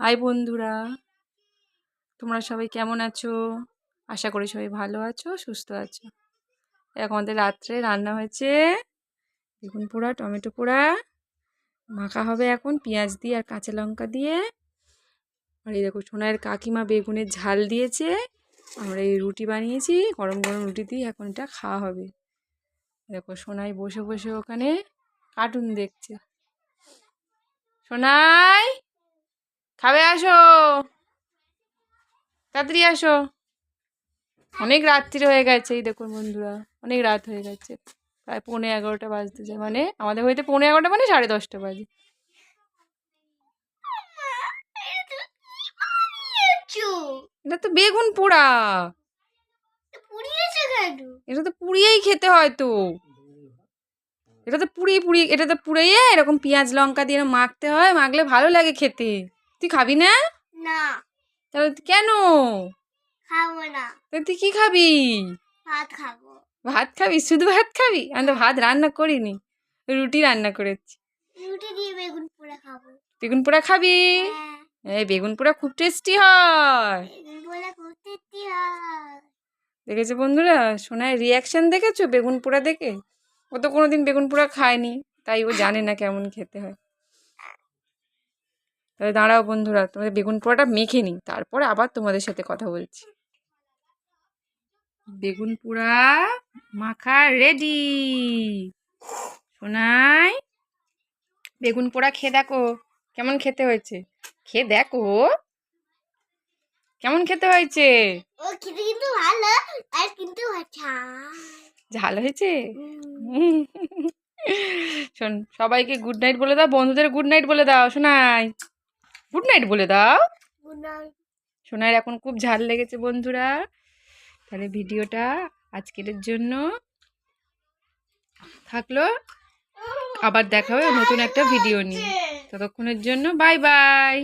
High বন্ধুরা, তোমরা সবাই কেমন আছো? আশা করি সবাই ভালো আছো, সুস্থ আছো। এখন আমাদের রাত্রে রান্না হয়েছে। বেগুন পোড়া, টমেটো পোড়া। মাখা হবে এখন পেঁয়াজ দিয়ে আর কাঁচা লঙ্কা দিয়ে। আর এই দেখো সোনায়ের কাকিমা বেগুনের ঝাল দিয়েছে। আমরা এই রুটি বানিয়েছি, গরম গরম রুটি দিয়ে এখন এটা খাওয়া হবে। দেখো, সোনাই বসে বসে ওখানে কার্টুন দেখছে। সোনাই! খাবে, আসো। তাড়াতাড়ি আসো। অনেক রাত্রি হয়ে গেছে, এই দেখুন বন্ধুরা, অনেক রাত হয়ে গেছে। প্রায় পৌনে এগারোটা বাজতে যায় মানে আমাদের হইতে পৌনে এগারোটা মানে সাড়ে দশটা বাজে। এটা তো বেগুন পোড়া। এটা তো পুড়িয়েই খেতে হয় তো। এটা তো পুড়িয়ে পুড়িয়ে, এটা তো পুড়িয়ে এরকম পেঁয়াজ লঙ্কা দিয়ে মাখতে হয়, মাখলে ভালো লাগে খেতে। তুই খাবি না? না। তাহলে কেন? খাব না। তাহলে তুই কি খাবি? ভাত খাব। ভাত খাবি? শুধু ভাত খাবি? আমি তো ভাত রান্না করিনি রুটি রান্না করেছি। রুটি দিয়ে বেগুন পোড়া খাব। বেগুন পোড়া খাবি? হ্যাঁ। এই বেগুন পোড়া খুব টেস্টি হয়। বেগুন পোড়া করতে কি হয়। দেখেছ বন্ধুরা? সোনায় রিয়াকশন দেখেছ বেগুন পোড়া দেখে? ও তো কোনোদিন বেগুন পোড়া খায়নি তাই ও জানে না কেমন খেতে হয়। তাহলে দাঁড়াও বন্ধুরা তোমাদের বেগুন পোড়াটা মেখে নিই তারপরে আবার তোমাদের সাথে কথা বলছি। বেগুন পোড়া মাখা রেডি সোনাই বেগুন পোড়া খেয়ে দেখো কেমন খেতে হয়েছে? খেয়ে দেখো। কেমন খেতে হয়েছে? ও খেতে কিন্তু ভালো আর কিন্তু ঝাল হয়েছে? শোন সবাইকে গুড নাইট বলে দাও বন্ধুদের গুড নাইট বলে দাও শোনাই গুড নাইট বলে দাও। সোনার এখন খুব ঝাল লেগেছে বন্ধুরা। তাহলে ভিডিওটা আজকের জন্য থাকল। আবার দেখা হবে নতুন একটা ভিডিও নিয়ে। ততক্ষণের জন্য বাই বাই